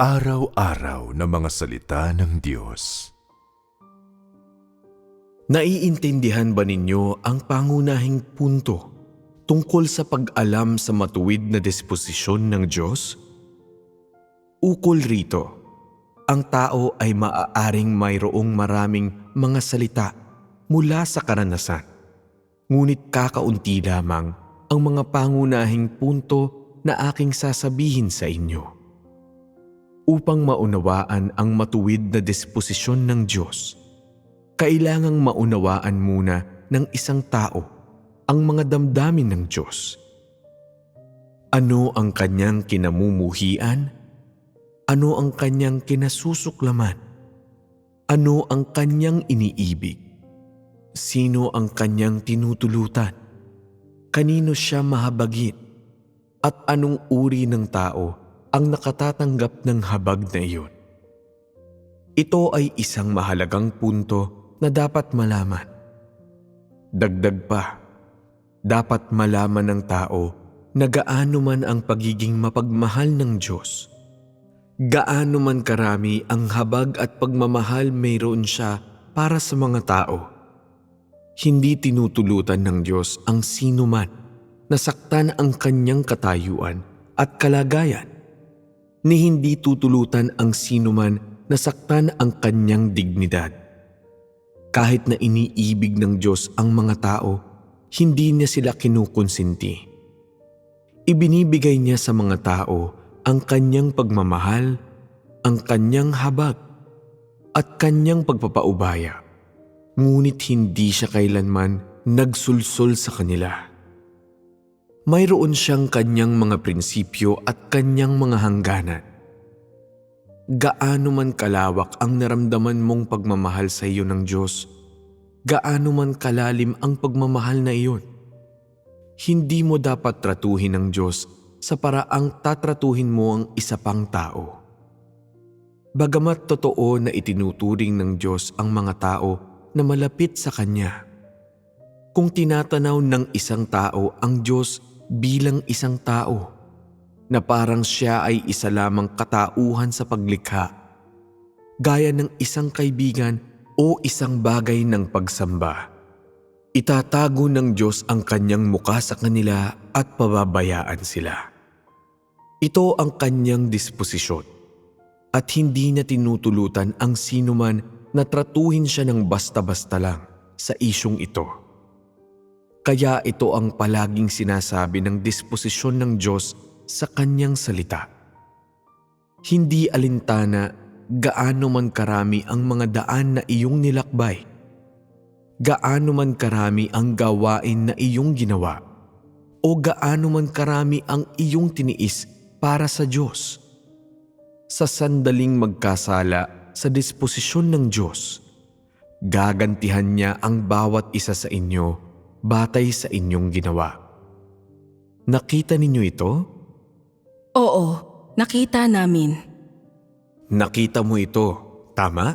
Pang-araw-araw na mga salita ng Diyos. Naiintindihan ba ninyo ang pangunahing punto tungkol sa pag-alam sa matuwid na disposisyon ng Diyos? Ukol rito, ang tao ay maaaring mayroong maraming mga salita mula sa karanasan. Ngunit kakaunti lamang ang mga pangunahing punto na aking sasabihin sa inyo upang maunawaan ang matuwid na disposisyon ng Diyos, kailangang maunawaan muna ng isang tao ang mga damdamin ng Diyos. Ano ang kanyang kinamumuhian? Ano ang kanyang kinasusuklaman? Ano ang kanyang iniibig? Sino ang kanyang tinutulutan? Kanino siya mahabagin? At anong uri ng tao ang nakatatanggap ng habag na iyon. Ito ay isang mahalagang punto na dapat malaman. Dagdag pa, dapat malaman ng tao na gaano man ang pagiging mapagmahal ng Diyos. Gaano man karami ang habag at pagmamahal mayroon siya para sa mga tao. Hindi tinutulutan ng Diyos ang sino man nasaktan ang kanyang katayuan at kalagayan ni hindi tutulutan ang sinuman na saktan ang kanyang dignidad. Kahit na iniibig ng Diyos ang mga tao, hindi niya sila kinukonsinti. Ibinibigay niya sa mga tao ang kanyang pagmamahal, ang kanyang habag, at kanyang pagpapaubaya. Ngunit hindi siya kailanman nagsulsol sa kanila mayroon siyang kanyang mga prinsipyo at kanyang mga hangganan. Gaano man kalawak ang naramdaman mong pagmamahal sa iyo ng Diyos, gaano man kalalim ang pagmamahal na iyon, hindi mo dapat tratuhin ng Diyos sa paraang tatratuhin mo ang isa pang tao. Bagamat totoo na itinuturing ng Diyos ang mga tao na malapit sa Kanya, kung tinatanaw ng isang tao ang Diyos bilang isang tao na parang siya ay isa lamang katauhan sa paglikha, gaya ng isang kaibigan o isang bagay ng pagsamba. Itatago ng Diyos ang kanyang mukha sa kanila at pababayaan sila. Ito ang kanyang disposisyon at hindi niya tinutulutan ang sinuman na tratuhin siya ng basta-basta lang sa isyong ito. Kaya ito ang palaging sinasabi ng disposisyon ng Diyos sa kanyang salita. Hindi alintana gaano man karami ang mga daan na iyong nilakbay. Gaano man karami ang gawain na iyong ginawa. O gaano man karami ang iyong tiniis para sa Diyos. Sa sandaling magkasala sa disposisyon ng Diyos, gagantihan niya ang bawat isa sa inyo batay sa inyong ginawa. Nakita ninyo ito? Oo, nakita namin. Nakita mo ito, tama?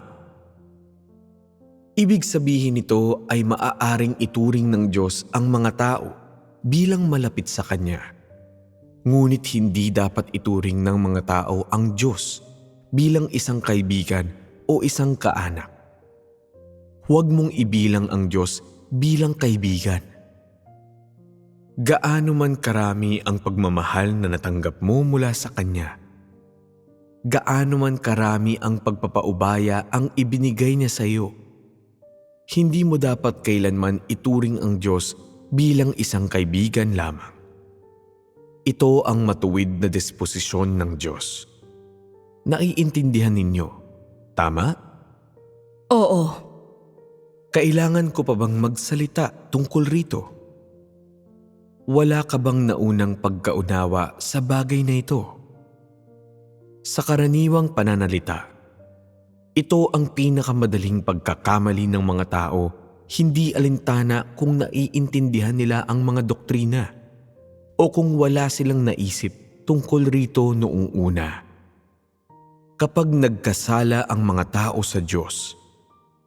Ibig sabihin nito ay maaaring ituring ng Diyos ang mga tao bilang malapit sa Kanya. Ngunit hindi dapat ituring ng mga tao ang Diyos bilang isang kaibigan o isang kaanak. Huwag mong ibilang ang Diyos bilang kaibigan. Gaano man karami ang pagmamahal na natanggap mo mula sa Kanya. Gaano man karami ang pagpapaubaya ang ibinigay niya sa iyo. Hindi mo dapat kailanman ituring ang Diyos bilang isang kaibigan lamang. Ito ang matuwid na disposisyon ng Diyos. Naiintindihan ninyo, tama? Oo, kailangan ko pa bang magsalita tungkol rito? Wala ka bang naunang pagkaunawa sa bagay na ito? Sa karaniwang pananalita, ito ang pinakamadaling pagkakamali ng mga tao, hindi alintana kung naiintindihan nila ang mga doktrina o kung wala silang naisip tungkol rito noong una. Kapag nagkasala ang mga tao sa Diyos,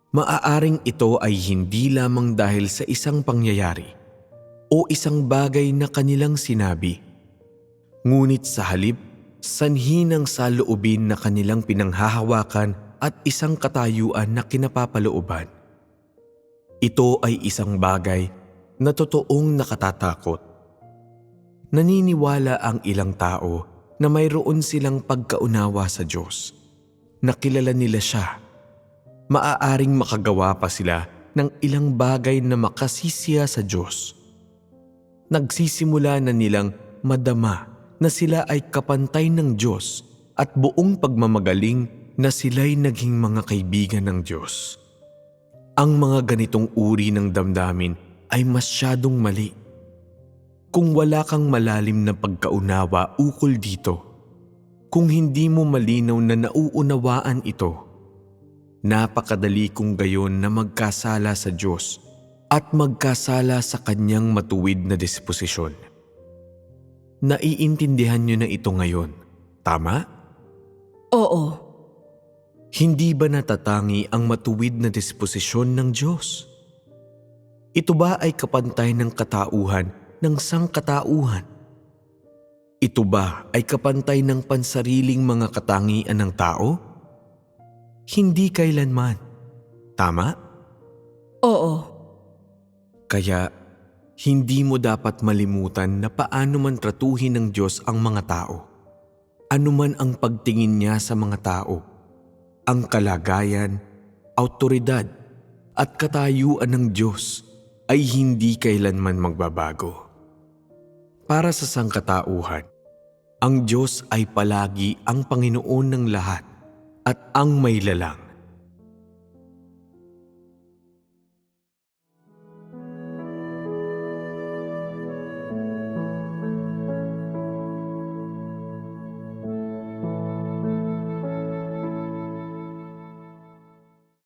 Maaaring ito ay hindi lamang dahil sa isang pangyayari o isang bagay na kanilang sinabi. Ngunit sa halip sanhi ng saloobin na kanilang pinanghahawakan at isang katayuan na kinapapalooban. Ito ay isang bagay na totoong nakatatakot. Naniniwala ang ilang tao na mayroon silang pagkaunawa sa Diyos. Nakilala nila siya. Maaaring makagawa pa sila ng ilang bagay na makasisiya sa Diyos. Nagsisimula na nilang madama na sila ay kapantay ng Diyos at buong pagmamagaling na sila'y naging mga kaibigan ng Diyos. Ang mga ganitong uri ng damdamin ay masyadong mali. Kung wala kang malalim na pagkaunawa ukol dito, kung hindi mo malinaw na nauunawaan ito, napakadali kong gayon na magkasala sa Diyos at magkasala sa Kanyang matuwid na disposisyon. Naiintindihan niyo na ito ngayon, tama? Oo. Hindi ba natatangi ang matuwid na disposisyon ng Diyos? Ito ba ay kapantay ng katauhan ng sangkatauhan? Ito ba ay kapantay ng pansariling mga katangian ng tao? Hindi kailanman. Tama? Oo. Kaya hindi mo dapat malimutan na paano man tratuhin ng Diyos ang mga tao. Ano man ang pagtingin niya sa mga tao, ang kalagayan, autoridad at katayuan ng Diyos ay hindi kailanman magbabago. Para sa sangkatauhan, ang Diyos ay palagi ang Panginoon ng lahat at ang may lalang.